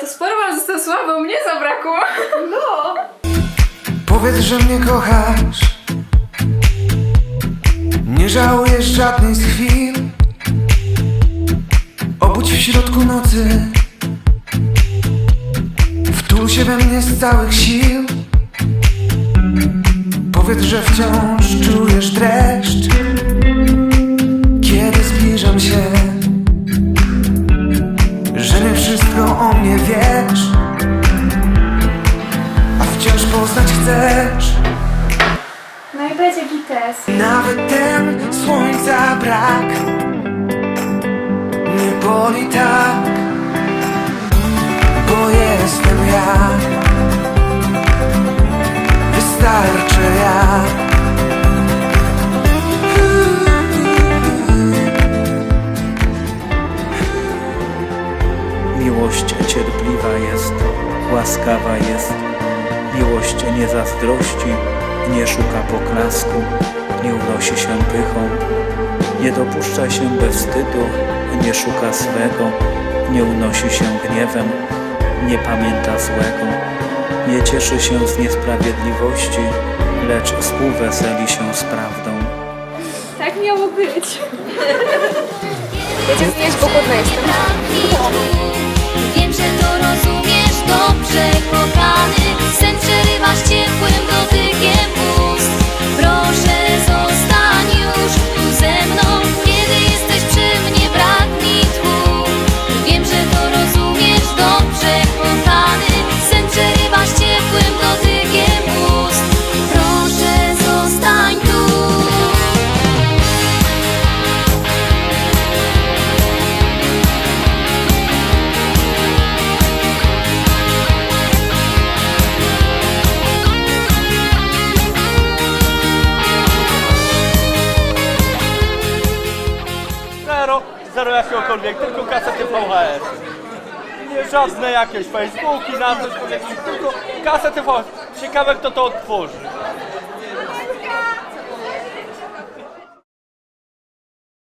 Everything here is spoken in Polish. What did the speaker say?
to sporo wam zostało słabo, mnie zabrakło. No. Powiedz, że mnie kochasz. Nie żałujesz żadnej z chwil. Obudź w środku nocy. Wtul się we mnie z całych sił. Powiedz, że wciąż czujesz dreszcz Kiedy zbliżam się wszystko o mnie wiesz. A wciąż poznać chcesz. No i będzie gites. Nawet ten słońca brak. Nie boli tak Bo jestem ja cierpliwa jest, łaskawa jest. Miłość nie zazdrości, nie szuka poklasku, nie unosi się pychą, nie dopuszcza się bezwstydu, nie szuka swego, nie unosi się gniewem, nie pamięta złego, nie cieszy się z niesprawiedliwości, lecz współweseli się z prawdą. Tak miało być. Jedziemy zjeść, bo głodna jestem. Zero, zero jakiegokolwiek, tylko kasety VHS. Nie żadne jakieś Facebooki, na coś powiedzieć, tylko kasety VHS. Ciekawe kto to odtworzy.